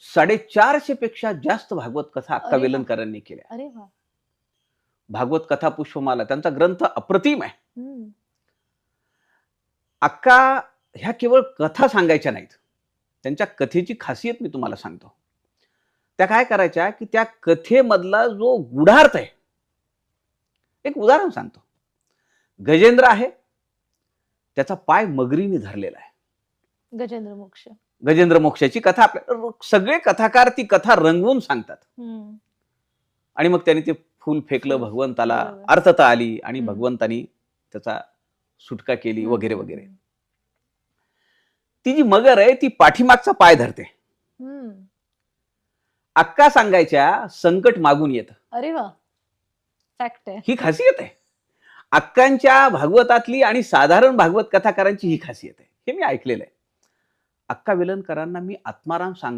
साडेचारशे पेक्षा जास्त भागवत कथा अक्का. वेलणकरांनी केल्या. अरे वा. भागवत कथा पुष्पमाला त्यांचा ग्रंथ अप्रतिम आहे. अक्का ह्या केवळ कथा सांगायच्या नाहीत. त्यांच्या कथेची खासियत मी तुम्हाला सांगतो. त्या काय करायच्या की त्या कथेमधला जो गुढार्थ आहे एक उदाहरण सांगतो. गजेंद्र आहे त्याचा पाय मगरीने धरलेला आहे. गजेंद्र मोक्ष. गजेंद्र मोक्षाची कथा आपल्या सगळे कथाकार ती कथा रंगवून सांगतात. आणि मग त्याने ते फूल फेकलं भगवंताला. अर्थता आली आणि. भगवंतानी त्याचा सुटका केली वगैरे वगैरे. ती जी मगर आहे ती पाठीमागचा पाय धरते. अक्का सांगायच्या संकट मागून येतं अरे वा फॅक्ट आहे ही खासियत आहे अक्कांच्या भागवतातली आणि साधारण भागवत कथाकारांची ही खासियत आहे हे मी ऐकलेलं आहे अक्का विलनकरांना मी आत्माराम सांग